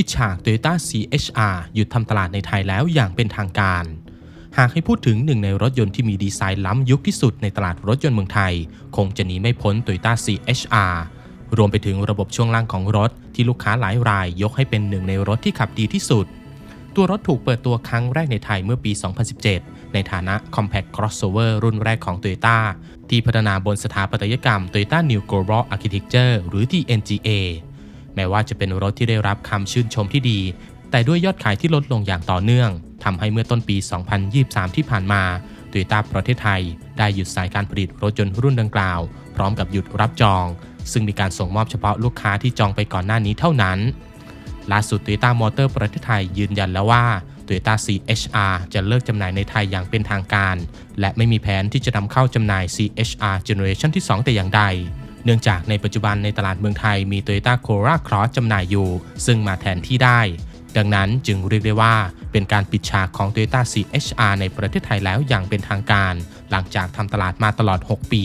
ปิดฉาก Toyota CHR หยุดทำตลาดในไทยแล้วอย่างเป็นทางการ หากให้พูดถึงหนึ่งในรถยนต์ที่มีดีไซน์ล้ำยุคที่สุดในตลาดรถยนต์เมืองไทย คงจะหนีไม่พ้น Toyota CHR รวมไปถึงระบบช่วงล่างของรถที่ลูกค้าหลายรายยกให้เป็นหนึ่งในรถที่ขับดีที่สุด ตัวรถถูกเปิดตัวครั้งแรกในไทยเมื่อปี 2017 ในฐานะ Compact Crossover รุ่นแรกของ Toyota ที่พัฒนาบนสถาปัตยกรรม Toyota New Global Architecture หรือ TNGA แม้ว่าจะเป็นรถที่ได้รับคำชื่นชมที่ดี แต่ด้วยยอดขายที่ลดลงอย่างต่อเนื่องทำให้เมื่อต้นปี 2023 ที่ผ่านมา Toyota ประเทศไทย ได้หยุดสายการผลิตรถยนต์รุ่นดังกล่าว พร้อมกับหยุดรับจอง ซึ่งมีการส่งมอบเฉพาะลูกค้าที่จองไปก่อนหน้านี้เท่านั้นล่าสุด Toyota Motor ประเทศไทยยืนยันแล้วว่า Toyota CHR จะเลิกจำหน่ายในไทยอย่างเป็นทางการ และไม่มีแผนที่จะนำเข้าจำหน่าย CHR Generation ที่ 2 แต่อย่างใด นื่องจากในปัจจุบันในตลาดเมืองไทยมี Toyota Corolla Cross จำหน่ายอยู่ ซึ่งมาแทนที่ได้ ดังนั้นจึงเรียกได้ว่าเป็นการปิดฉากของ Toyota CHR ในประเทศไทยแล้วอย่างเป็นทางการ หลังจากทำตลาดมาตลอด 6 ปี